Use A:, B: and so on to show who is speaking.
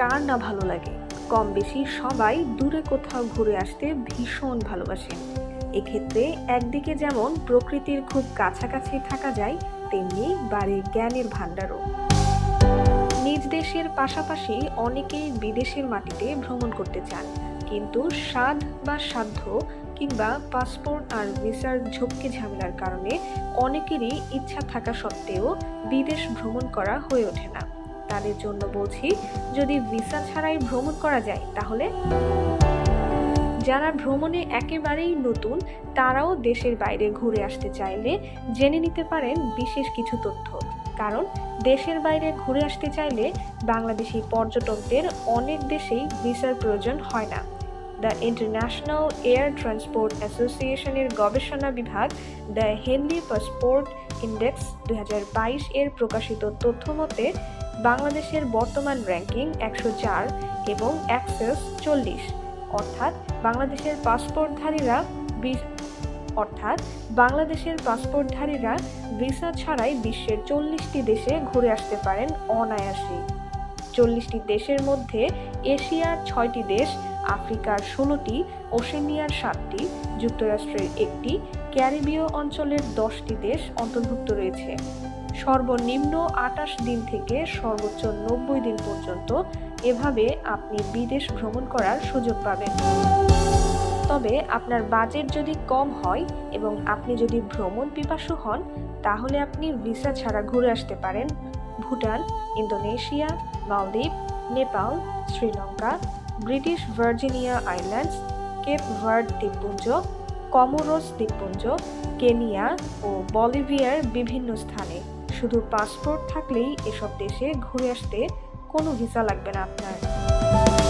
A: কার না ভালো লাগে? কম বেশি সবাই দূরে কোথাও ঘুরে আসতে ভীষণ ভালোবাসেন এক্ষেত্রে একদিকে যেমন প্রকৃতির খুব কাছাকাছি থাকা যায়, তেমনি বাড়ে জ্ঞানের ভাণ্ডারও। নিজ দেশের পাশাপাশি অনেকেই বিদেশের মাটিতে ভ্রমণ করতে চান। কিন্তু স্বাদ বা সাধ্য কিংবা পাসপোর্ট আর ভিসার ঝক্কি ঝামেলার কারণে অনেকেরই ইচ্ছা থাকা সত্ত্বেও বিদেশ ভ্রমণ করা হয়ে ওঠে না। তাদের জন্য বলছি যদি ভিসা ছাড়াই ভ্রমণ করা যায় তাহলে? যারা ভ্রমণে একেবারেই নতুন, তারাও দেশের বাইরে ঘুরে আসতে চাইলে জেনে নিতে পারেন বিশেষ কিছু তথ্য। কারণ দেশের বাইরে ঘুরে আসতে চাইলে বাংলাদেশি পর্যটকদের অনেক দেশেই ভিসার প্রয়োজন হয় না। দ্য ইন্টারন্যাশনাল এয়ার ট্রান্সপোর্ট অ্যাসোসিয়েশনের গবেষণা বিভাগ, দ্য হেনলি পাসপোর্ট ইন্ডেক্স দুই হাজার বাইশ এর প্রকাশিত তথ্য মতে বাংলাদেশের বর্তমান র্যাঙ্কিং একশো চার এবং অ্যাক্সেস চল্লিশ। অর্থাৎ বাংলাদেশের পাসপোর্টধারীরা অর্থাৎ বাংলাদেশের পাসপোর্টধারীরা ভিসা ছাড়াই বিশ্বের চল্লিশটি দেশে ঘুরে আসতে পারেন অনায়াসেই চল্লিশটি দেশের মধ্যে এশিয়ার ছয়টি দেশ, আফ্রিকার ষোলোটি, ওশেনিয়ার সাতটি, যুক্তরাষ্ট্রের একটি, ক্যারিবীয় অঞ্চলের দশটি দেশ অন্তর্ভুক্ত রয়েছে। সর্বনিম্ন আটাশ দিন থেকে সর্বোচ্চ নব্বই দিন পর্যন্ত এভাবে আপনি বিদেশ ভ্রমণ করার সুযোগ পাবেন। তবে আপনার বাজেট যদি কম হয় এবং আপনি যদি ভ্রমণ পিপাসু হন, তাহলে আপনি ভিসা ছাড়া ঘুরে আসতে পারেন। ভুটান, ইন্দোনেশিয়া, মালদ্বীপ, Nepal, Sri Lanka, British Virginia Islands, Cape Verde দ্বীপপুঞ্জ, কমোরোস দ্বীপপুঞ্জ, কেনিয়া ও বলিভিয়ার বিভিন্ন স্থানে। শুধু পাসপোর্ট থাকলেই এসব দেশে ঘুরে আসতে কোনো ভিসা লাগবে না আপনার।